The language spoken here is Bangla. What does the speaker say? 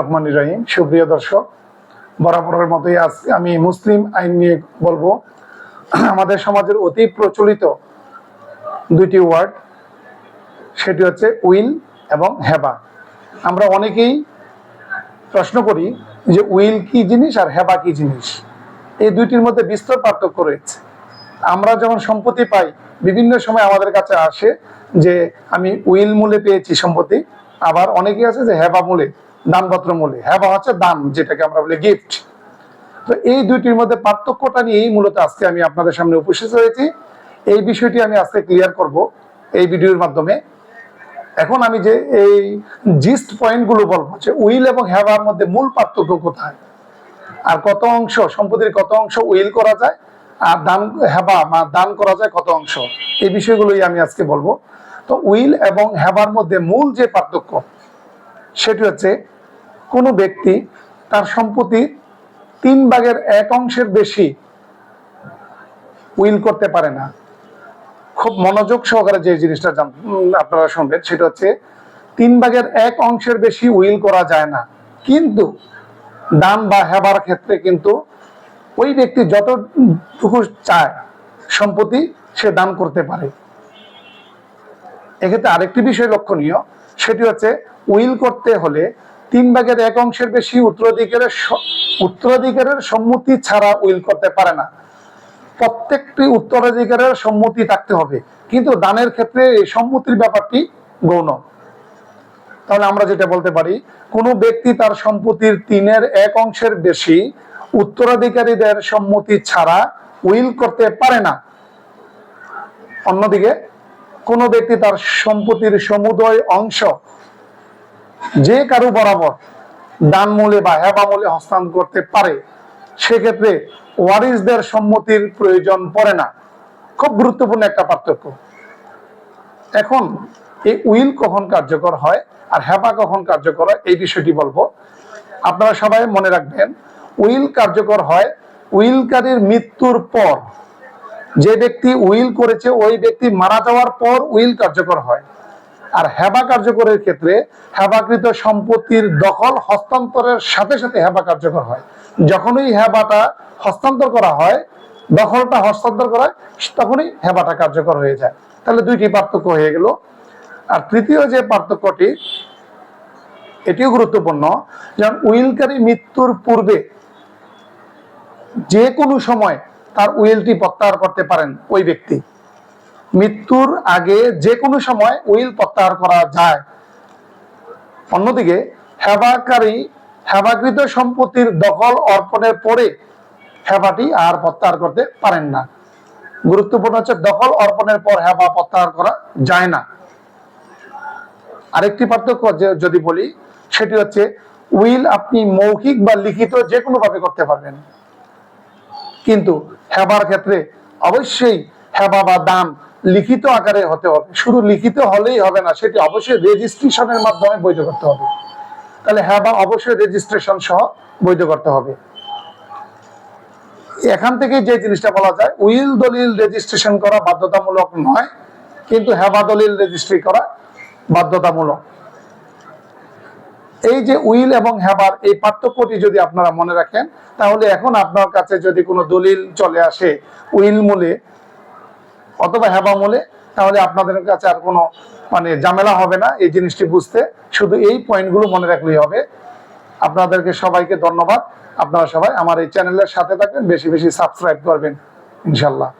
রহমান রহিম সুপ্রিয় দর্শক, বরাবরের মতোই আজকে আমি মুসলিম আইন নিয়ে বলব। আমাদের সমাজের অতি প্রচলিত দুইটি ওয়ার্ড, সেটি হচ্ছে উইল এবং হেবা। আমরা অনেকেই প্রশ্ন করি যে উইল কি জিনিস আর হেবা কি জিনিস? এই দুইটির মধ্যে বিস্তর পার্থক্য রয়েছে। আমরা যখন সম্পত্তি পাই, বিভিন্ন সময় আমাদের কাছে আসে যে আমি উইল মূলে পেয়েছি সম্পত্তি, আবার অনেকে আছে যে হেবা মূলে। দানপত্র মূল্য হেবা হচ্ছে দান যেটাকে আমরা বলি গিফট তো এই দুইটির মধ্যে পার্থক্যটা নিয়েই মূলত আজকে আমি আপনাদের সামনে উপস্থিত হয়েছি। এই বিষয়টি আমি আজকে ক্লিয়ার করব এই ভিডিওর মাধ্যমে। এখন আমি যে এই জিস্ট পয়েন্টগুলো বলব, যে উইল এবং হেবার মধ্যে মূল পার্থক্য কোথায়? আর কত অংশ, সম্পত্তির কত অংশ উইল করা যায়? আর দান হেবা বা দান করা যায় কত অংশ? এই বিষয়গুলোই আমি আজকে বলব। তো উইল এবং হেবার মধ্যে মূল যে পার্থক্য সেটি হচ্ছে কোনো ব্যক্তি তার সম্পত্তি তিন ভাগের এক অংশের বেশি উইল করতে পারে না। খুব মনোযোগ সহকারে যে জিনিসটা আপনারা শুনবেন, সেটা হচ্ছে তিন ভাগের এক অংশের বেশি উইল করা যায় না। কিন্তু দান বা হেবার ক্ষেত্রে কিন্তু ওই ব্যক্তি যতটুকু চায় সম্পত্তি সে দান করতে পারে। এক্ষেত্রে আরেকটি বিষয় লক্ষণীয়, সেটি হচ্ছে উইল করতে হলে তিন ভাগের এক অংশের বেশি উত্তরাধিকারের উত্তরাধিকারের সম্মতি ছাড়া উইল করতে পারে না। প্রত্যেকটি উত্তরাধিকারের সম্মতি থাকতে হবে, কিন্তু দানের ক্ষেত্রে এই সম্মতির ব্যাপারটি গৌণ। তাহলে আমরা যেটা বলতে পারি, কোনো ব্যক্তি তার সম্পত্তির তিনের এক অংশের বেশি উত্তরাধিকারীদের সম্মতি ছাড়া উইল করতে পারে না। অন্যদিকে কোনো ব্যক্তি তার সম্পত্তির সমুদয় অংশ যে কারও বরাবর দান মূলে বা হেবা মূলে হস্তান্তর করতে পারে, সেক্ষেত্রে ওয়ারিসদের সম্মতির প্রয়োজন পড়ে না। খুব গুরুত্বপূর্ণ একটা পার্থক্য। এখন এই উইল কখন কার্যকর হয় আর হেবা কখন কার্যকর হয়, এই বিষয়টি বলব। আপনারা সবাই মনে রাখবেন, উইল কার্যকর হয় উইলকারীর মৃত্যুর পর। যে ব্যক্তি উইল করেছে, ওই ব্যক্তি মারা যাওয়ার পর উইল কার্যকর হয়। আর হেবা কার্যকরের ক্ষেত্রে হেবাকৃত সম্পত্তির দখল হস্তান্তরের সাথে সাথে হেবা কার্যকর হয়। যখনই হেবাটা হস্তান্তর করা হয়, দখলটা হস্তান্তর করা হয়, তখনই হেবাটা কার্যকর হয়ে যায়। তাহলে দুইটি পার্থক্য হয়ে গেল। আর তৃতীয় যে পার্থক্যটি, এটিও গুরুত্বপূর্ণ, যেমন উইলকারী মৃত্যুর পূর্বে যে কোনো সময় তার উইলটি প্রত্যাহার করতে পারেন ওই ব্যক্তি। মৃত্যুর আগে যে কোনো সময় উইল প্রত্যাহার করা যায়। অন্যদিকে, হেবাকারী, হেবাকৃত সম্পত্তির দখল অর্পণের পরে হেবাটি আর প্রত্যাহার করতে পারেন না। গুরুত্বপূর্ণ হচ্ছে দখল অর্পণের পর হেবা প্রত্যাহার করা যায় না। আরেকটি পার্থক্য যদি বলি, সেটি হচ্ছে উইল আপনি মৌখিক বা লিখিত যে কোনো ভাবে করতে পারবেন। কিন্তু হেবার ক্ষেত্রে অবশ্যই হেবা বা দান লিখিত আকারে হতে হবে। শুধু লিখিত হলেই হবে না, সেটি অবশ্যই রেজিস্ট্রেশনের মাধ্যমে বৈধ করতে হবে। তাহলে হেবা অবশ্যই রেজিস্ট্রেশন সহ বৈধ করতে হবে। এখান থেকে যে জিনিসটা বলা যায়, উইল দলিল রেজিস্ট্রেশন করা বাধ্যতামূলক নয়, কিন্তু হেবা দলিল রেজিস্ট্রি করা বাধ্যতামূলক। এই যে উইল এবং হেবার এই পার্থক্যটি যদি আপনারা মনে রাখেন, তাহলে এখন আপনার কাছে যদি কোনো দলিল চলে আসে উইল মূলে অথবা হেবা মূলে, তাহলে আপনাদের কাছে আর কোনো মানে ঝামেলা হবে না এই জিনিসটি বুঝতে। শুধু এই পয়েন্টগুলো মনে রাখলেই হবে। আপনাদেরকে সবাইকে ধন্যবাদ। আপনারা সবাই আমার এই চ্যানেলের সাথে থাকবেন, বেশি বেশি সাবস্ক্রাইব করবেন, ইনশাল্লাহ।